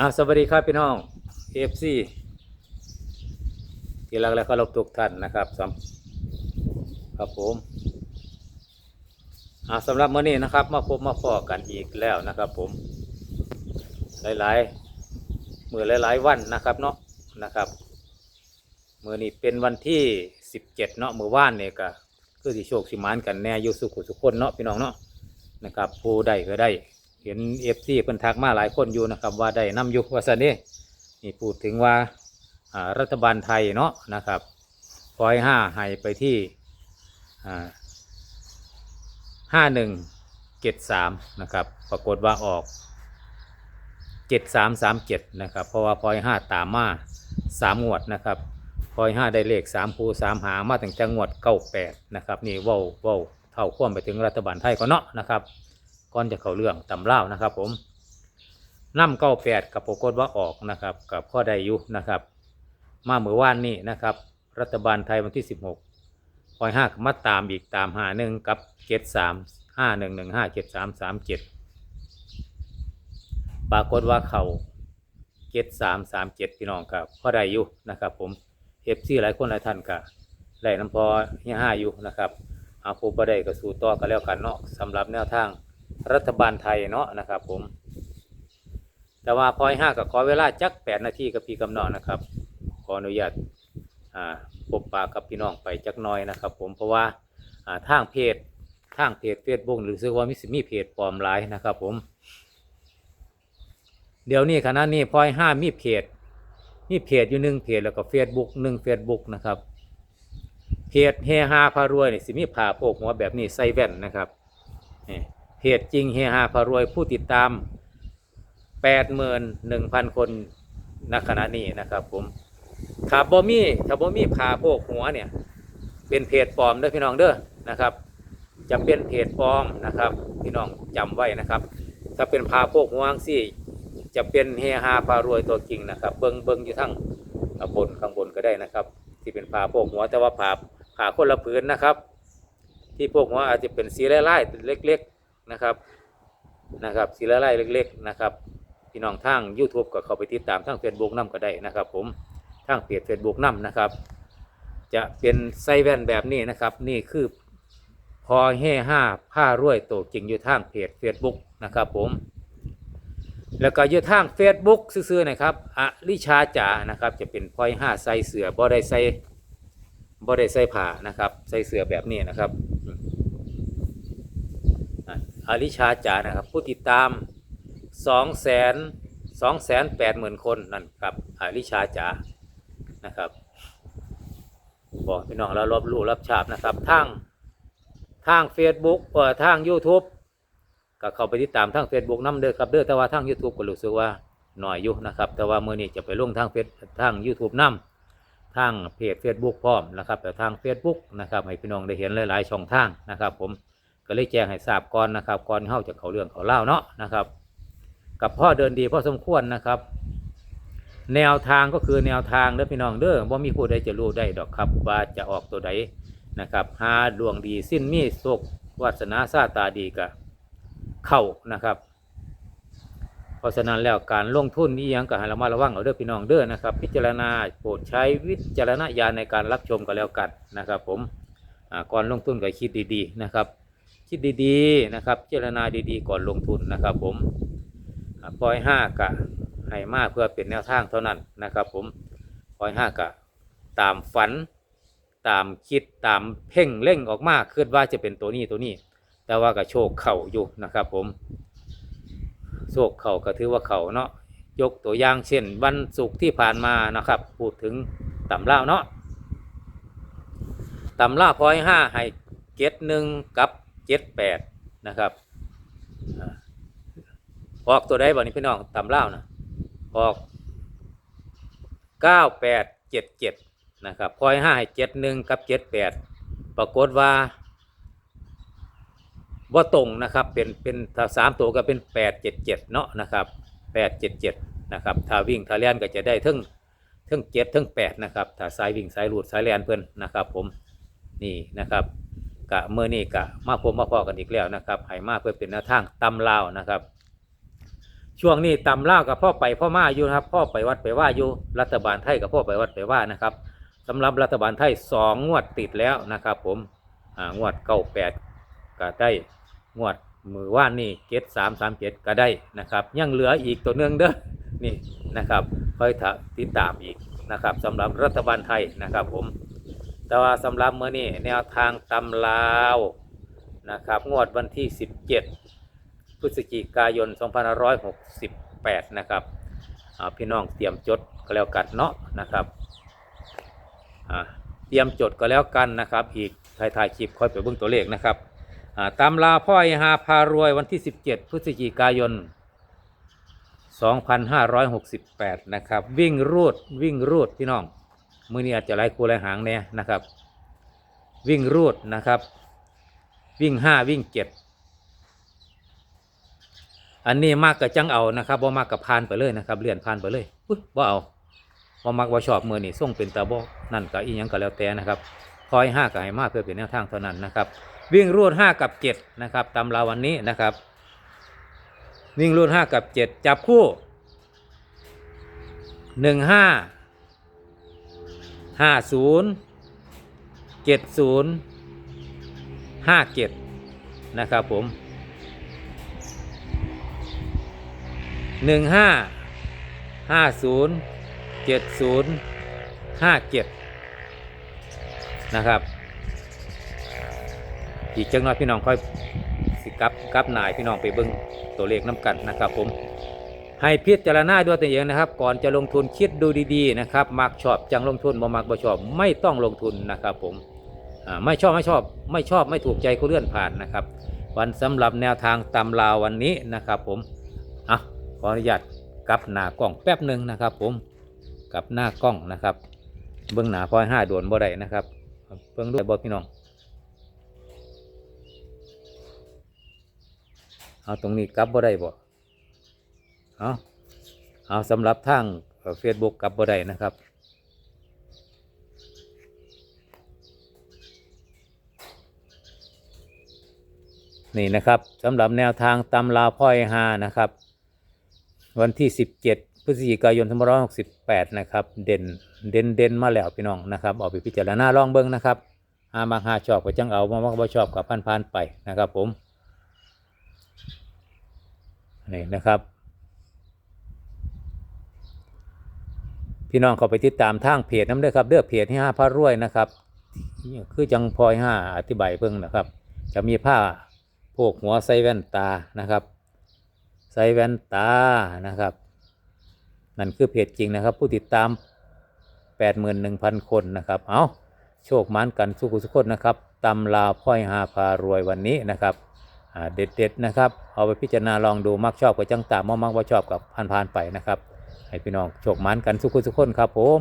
อาสวัสดีครับพี่น้องเอฟซีที่รักและเคารพทุกท่านนะครับสำครับผมอาสำหรับเมื้อนี้นะครับ มาพบมาพอกันอีกแล้วนะครับ ผม หลายๆมือหลายๆวันนะครับเนาะนะครับมือนี้เป็นวันที่สิบเจ็ดเนาะมือว่านเนี่ยก็คือที่โชคสิมานกันแน่อยู่สุขุสุขคนเนาะพี่น้องเนาะนะครับผู้ใดก็ได้ เห็นเอฟซีเพิ่นทักมาหลายคนอยู่นะครับ ว่าได้นำอยู่ว่าซะนี่นี่พูดถึงว่ารัฐบาลไทยเนาะนะครับพอยห้าให้ไปที่ห้าหนึ่งเจ็ดสามนะครับ ปรากฏว่าออกเจ็ดสามสามเจ็ดนะครับ เพราะว่าพอยห้าตามมาสามงวดนะครับพอยห้าได้เลขสามภูสามหามาถึงจังหวัดเก้าแปดนะครับ นี่เว้าเว้าเท่าควมไปถึงรัฐบาลไทยก็เนาะนะครับ ก่อนจะเข้าเรื่องตำเล่านะครับ ผมน้ำเก้าแปดกับปรากฏว่าออกนะครับ กับข้อใดอยู่นะครับ มาเมื่อวานนี้นะครับ รัฐบาลไทยวันที่สิบหกคอยห้ามาตามอีกตามหาหนึ่งกับเจ็ดสามห้าหนึ่งหนึ่งห้าเจ็ดสามสามเจ็ดปรากฏว่าเขาเจ็ดสามสามเจ็ดพี่น้องครับข้อใดอยู่นะครับ ผมเอฟซีหลายคนหลายท่านก็ได้น้ำพอเฮียห้าอยู่นะครับเอาผู้ประได้ก็สู่ต่อกันแล้วกันเนาะสำหรับแนวทาง รัฐบาลไทยเนาะนะครับ ผม แต่ว่าพอยห้ากับขอเวลาจักแปดนาทีกับพี่กำนองนะครับ ขออนุญาตอ่าพบปากกับพี่น้องไปจักน้อยนะครับ ผมเพราะว่าอ่าทางเพจทางเพจเฟซบุ๊กหรือซึ่งว่ามิสมีเพจปลอมหลายนะครับ ผม เดี๋ยวนี้ขณะนี้พอยห้ามีเพจมีเพจอยู่หนึ่งเพจแล้วก็เฟซบุ๊กหนึ่งเฟซบุ๊กนะครับเพจเฮฮาพารวยนี่สิมีผ่าโพกหัวแบบนี้ใส่แว่นนะครับ เพจจริงเฮฮาพารวยผู้ติดตาม 81,000 คนณขณะนี้นะครับผมถ้าบ่มีถ้าบ่มีพาโพกหัวเนี่ย เป็นเพจปลอมเด้อพี่น้องเด้อนะครับ จะเป็นเพจปลอมนะครับ พี่น้องจำไว้นะครับ ถ้าเป็นพาโพกหัวงซี่ จะเป็นเฮฮาพารวยตัวจริงนะครับ เบิงเบิงอยู่ทั้งบนข้างบนก็ได้นะครับ ที่เป็นพาโพกหัวแต่ว่าพาพาคนละผืนนะครับ ที่พวกหัวอาจจะเป็นสีไล่ๆเล็ก ๆ นะครับนะครับสีไล่เล็ก ๆ นะครับพี่น้องทาง YouTube ก็เข้าไปติดตามทาง Facebook นํก็ได้นะครับ ผมทางเพจ Facebook นํนะครับ จะเป็นไซแว่นแบบนี้นะครับ นี่คือพอเฮ่ห้าผ้ารวยโตจริงอยู่ทางเพจ Facebook นะครับผม แล้วก็อยู่ทาง Facebook ซื่อๆนะครับอลิชาจ๋านะครับ จะเป็นพอยห้าใส่เสือบ่ได้ใส่บ่ได้ใส่ผ้านะครับ ใส่เสือแบบนี้นะครับ อะอลิชาจ๋านะครับ ผู้ติดตามสองแสนสองแสนแปดหมื่นคนนั่นครับอลิชาจ๋านะครับบอกพี่น้องเรารับรู้รับทราบนะครับทางทาง Facebook เอ่อทาง YouTube ก็เข้าไปติดตามทาง Facebook น้ำเด้อครับเด้อแต่ว่าทาง YouTube ก็รู้สึกว่าหน่อยอยู่นะครับ แต่ว่ามื่อนี้จะไปลงทางเฟซทาง YouTube น้ำทางเพจ Facebook พร้อมนะครับแต่ทาง Facebook นะครับให้พี่น้องได้เห็นหลาย ๆ ช่องทางนะครับผม ก็เลยแจ้งให้ทราบก่อนนะครับก่อนเข้าจะเขาเรื่องเขาเล่าเนาะนะครับ กับพ่อเดินดีพ่อสมควรนะครับ แนวทางก็คือแนวทางเด้อพี่น้องเด้อว่ามีผู้ใดจะรู้ได้ดอกครับว่าจะออกตัวใดนะครับหาดวงดีสิ้นมีโชควาสนาซาตาดีกะเข้านะครับ เพราะฉะนั้นแล้วการลงทุนนี้ยังก็ให้ระมัดระวังเอาเด้อพี่น้องเด้อนะครับ พิจารณาโปรดใช้วิจารณญาณในการรับชมก็แล้วกันนะครับ ผมก่อนลงทุนก็คิดดีๆนะครับ คิดดีๆนะครับพิจารณาดีๆ ก่อนลงทุนนะครับ ผมปล่อยห้ากะให้มากเพื่อเป็นแนวทางเท่านั้นนะครับ ผมปล่อยห้ากะตามฝัน ตามคิดตามเพ่งเล่งออกมาคิดว่าจะเป็นตัวนี้ตัวนี้ แต่ว่าก็โชคเข่าอยู่นะครับ ผมโชคเข่าก็ถือว่าเข่าเนาะยกตัวอย่างเช่น วันศุกร์ที่ผ่านมานะครับ พูดถึงต่ำล่าเนาะต่ำล่าพอยห้าให้เจ็ดหนึ่งกับ เจ็ดแปดนะครับออกตัวใดบ่นี้พี่น้องตำเล่านะออกเก้าแปดเจ็ดเจ็ดนะครับพอยห้าเจ็ดหนึ่งกับเจ็ดแปดปรากฏว่าว่าตรงนะครับเป็นเป็นถ้าสามตัวก็เป็นแปดเจ็ดเจ็ดเนาะนะครับแปดเจ็ดเจ็ดนะครับถ้าวิ่งถ้าเลียนก็จะได้ทั้งทั้งเจ็ดทั้งแปดนะครับถ้าสายวิ่งสายหลุดสายเลียนเพิ่นนะครับผมนี่นะครับ กะเมื่อนี้กะมาพบมาพอกันอีกแล้วนะครับให้มาเพื่อเป็นแนวทางตำลาวนะครับ ช่วงนี้ตำลาวกับพ่อไปพ่อมาอยู่นะครับพ่อไปวัดไปว่าอยู่รัฐบาลไทยกับพ่อไปวัดไปว่านะครับสำหรับรัฐบาลไทยสองงวดติดแล้วนะครับ ผมงวดเก้าแปดก็ได้งวดมือว่านนี่เจ็ดสามสามเจ็ดก็ได้นะครับ ยังเหลืออีกตัวหนึ่งเด้อนี่นะครับค่อยติดตามอีกนะครับสำหรับรัฐบาลไทยนะครับผม แต่ว่าสำหรับเมื่อนี้แนวทางตำลาวนะครับ งวดวันที่ 17 พฤศจิกายน 2568 นะครับพี่น้องเตรียมจดก็แล้วกันเนาะนะครับเตรียมจดก็แล้วกันนะครับ อีกถ่ายถ่ายคลิปค่อยไปเบิ่งตัวเลขนะครับอ่าตำลาพ่อยหาพารวยวันที่ 17 พฤศจิกายน 2568 นะครับ วิ่งรูดวิ่งรูดพี่น้อง มือนี้อาจจะไล่คู่ไล่หางเนี่ยนะครับ วิ่งรูดนะครับ วิ่งห้าวิ่งเจ็ดอันนี้มากกับจังเอานะครับบ่มากกับพานไปเลยนะครับเลื่อนพานไปเลยอุ้ยบ่เอาบ่มักบ่ชอบมือนี่ส่งเป็นตาบ่นั่นก็อีหยังก็แล้วแต่นะครับคอยห้ากับให้มากเพื่อเป็นแนวทางเท่านั้นนะครับ วิ่งรูดห้ากับเจ็ดนะครับตำราวันนี้นะครับ วิ่งรูดห้ากับเจ็ดจับคู่หนึ่งห้า ห้าศูนย์เจ็ดศูนย์ห้าเจ็ดนะครับผมหนึ่งห้าห้าศูนย์เจ็ดศูนย์ห้าเจ็ดนะครับ อีกจังน้อยพี่น้องค่อยสิกับกับนายพี่น้องไปเบิ้งตัวเลขน้ำกันนะครับผม ให้พิจารณาด้วยตัวเองนะครับ ก่อนจะลงทุนคิดดูดีๆนะครับมักชอบจังลงทุนบ่มักบ่ชอบไม่ต้องลงทุนนะครับผมไม่ชอบไม่ชอบ ไม่ชอบไม่ถูกใจก็เลื่อนผ่านนะครับ วันสำหรับแนวทางตำลาววันนี้นะครับผมอะขออนุญาตกลับหน้ากล้องแป๊บหนึ่งนะครับ ผมกลับหน้ากล้องนะครับ เบื้องหน้าพอยห้าด่วนบ่ได้นะครับเบื้องด้วยบ่พี่น้องเอาตรงนี้กลับบ่ได้บ่ เอาเอาสำหรับทางเฟซบุ๊กกับบ่ได้นะครับนี่นะครับสำหรับแนวทางตำลาพ่อยฮานะครับ วันที่ 17พฤศจิกายน2568 นะครับ เด่นเด่นเด่นมาแล้วพี่น้องนะครับเอาไปพิจารณาลองเบิ้งนะครับหาบางหาชอบก็จังเอาบางบางบ่ชอบกับพันพานๆไปนะครับผมนี่นะครับ พี่น้องเขาไปติดตามทางเพจน้ำเด้อครับเด้อเพจที่ห้าพระรวยนะครับคือจังพลอยห้าอธิบายเพิ่งนะครับ จะมีผ้าพวกหัวใส่แว่นตานะครับใส่แว่นตานะครับ นั่นคือเพจจริงนะครับ ผู้ติดตาม 81,000 คนนะครับ เอาโชคมันกันสุขุสุขคนนะครับตำลาพ่อยหาพารวยวันนี้นะครับเด็ดๆนะครับ เอาไปพิจารณาลองดูมักชอบกับจังตามมักว่าชอบกับผ่านๆไปนะครับ ให้พี่น้องโชคมันกันสุขุสุขคนครับผม